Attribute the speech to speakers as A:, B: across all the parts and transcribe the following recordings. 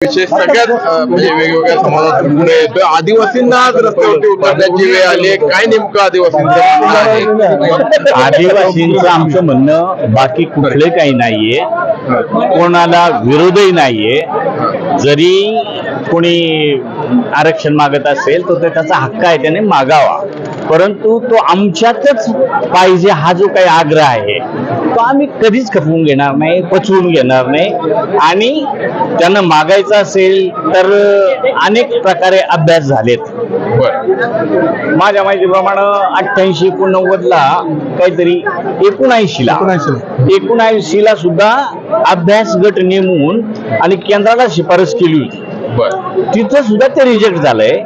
A: सगळ्यात म्हणजे वेगवेगळ्या समाजात गुन्हे येतो आदिवासींना आज रस्त्यावरती उतरण्याची वेळ आली आहे. काय नेमकं आदिवासींचं
B: आदिवासींचं आमचं म्हणणं बाकी कुठले काही नाहीये. कोणाला विरोधही नाहीये. जरी कोणी आरक्षण मागत असेल तर त्याचा हक्क आहे त्याने मागावा. परंतु तो आमच्यातच पाहिजे हा जो काही आग्रह आहे तो आम्ही कधीच खपवून घेणार नाही पचवून घेणार नाही. आणि त्यांना मागायचं असेल तर अनेक प्रकारे अभ्यास झालेत.
A: बरं.
B: माझ्या माहितीप्रमाणे अठ्ठ्याऐंशी एकोणनव्वदला काहीतरी एकोणऐंशीला एकोणऐंशीला. सुद्धा अभ्यास गट नेमून आणि केंद्राला शिफारस केली होती. तिथं सुद्धा ते रिजेक्ट झालंय.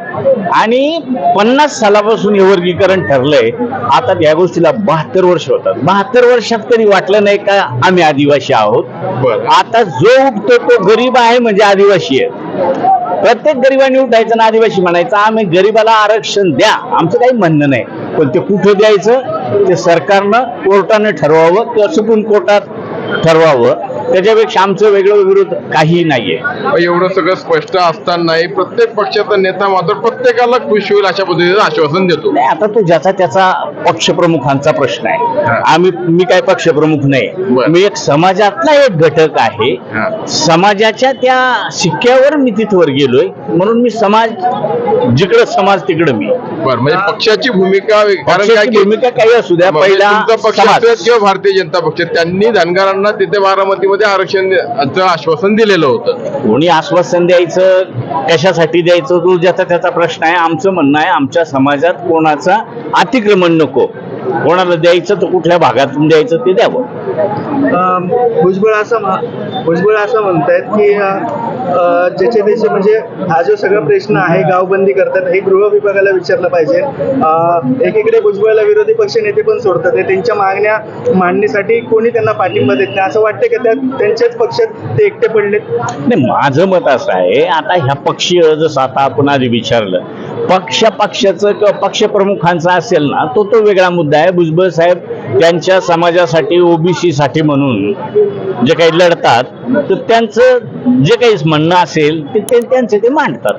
B: आणि पन्नास सालापासून हे वर्गीकरण ठरलंय. आता या गोष्टीला बहात्तर वर्ष होतात. बहात्तर वर्षात कधी वाटलं नाही का आम्ही आदिवासी आहोत? आता जो उठतो तो गरीब आहे म्हणजे आदिवासी आहे. प्रत्येक गरिबाने उठायचं ना आदिवासी म्हणायचं आम्ही गरीबाला आरक्षण द्या. आमचं काही म्हणणं नाही. पण ते कुठं द्यायचं? ते सरकारनं कोर्टानं ठरवावं किंवा सुप्रीम कोर्टात ठरवावं. त्याच्यापेक्षा आमचं वेगळं विरोध काही नाहीये.
A: एवढं सगळं स्पष्ट असतानाही प्रत्येक पक्षाचा नेता मात्र प्रत्येकाला खुश होईल अशा पद्धतीचं आश्वासन देतो.
B: नाही आता तो ज्याचा त्याचा पक्षप्रमुखांचा प्रश्न आहे. आम्ही मी काय पक्षप्रमुख नाही. मी एक समाजातला एक घटक आहे. समाजाच्या त्या शिक्क्यावर मी तिथवर गेलोय. म्हणून मी समाज जिकडं समाज तिकडं मी.
A: बरं म्हणजे पक्षाची भूमिका कारण काय
B: पक्षाची
A: की
B: भूमिका काही असू द्या
A: म्हणजे
B: पहिला
A: तुमचा पक्ष
B: समाज.
A: असेल किंवा भारतीय जनता पक्ष त्यांनी धनगरांना तिथे बारामतीमध्ये आरक्षणाचं आश्वासन दिलेलं होतं.
B: कोणी आश्वासन द्यायचं कशासाठी द्यायचं तो ज्याचा त्याचा प्रश्न आहे आमचं म्हणणं आहे आमच्या समाजात कोणाचा अतिक्रमण नको. कोणाला द्यायचं तर कुठल्या भागातून द्यायचं ते द्यावं.
C: भुजबळ असं भुजबळ असं म्हणतायत की ज्याचे त्याचे म्हणजे हा जो सगळा प्रश्न आहे गावबंदी करतात हे गृह विभागाला विचारलं पाहिजे. एकीकडे भुजबळला विरोधी पक्ष नेते पण सोडतात. त्यांच्या मागण्या मांडणीसाठी कोणी त्यांना पाठिंबा देत नाही. असं वाटतं की त्यात त्यांच्याच पक्षात ते एकटे पडलेत?
B: नाही माझं मत असं आहे आता ह्या पक्षीय जसं आता आपण आधी विचारलं पक्ष पक्षाचं किंवा पक्षप्रमुखांचा असेल ना तो तो वेगळा मुद्दा आहे. भुजबळ साहेब त्यांच्या समाजासाठी ओबीसी साठी म्हणून जे काही लढतात तर त्यांचं जे काही म्हणणं असेल ते त्यांचं त्यांचे ते मांडतात.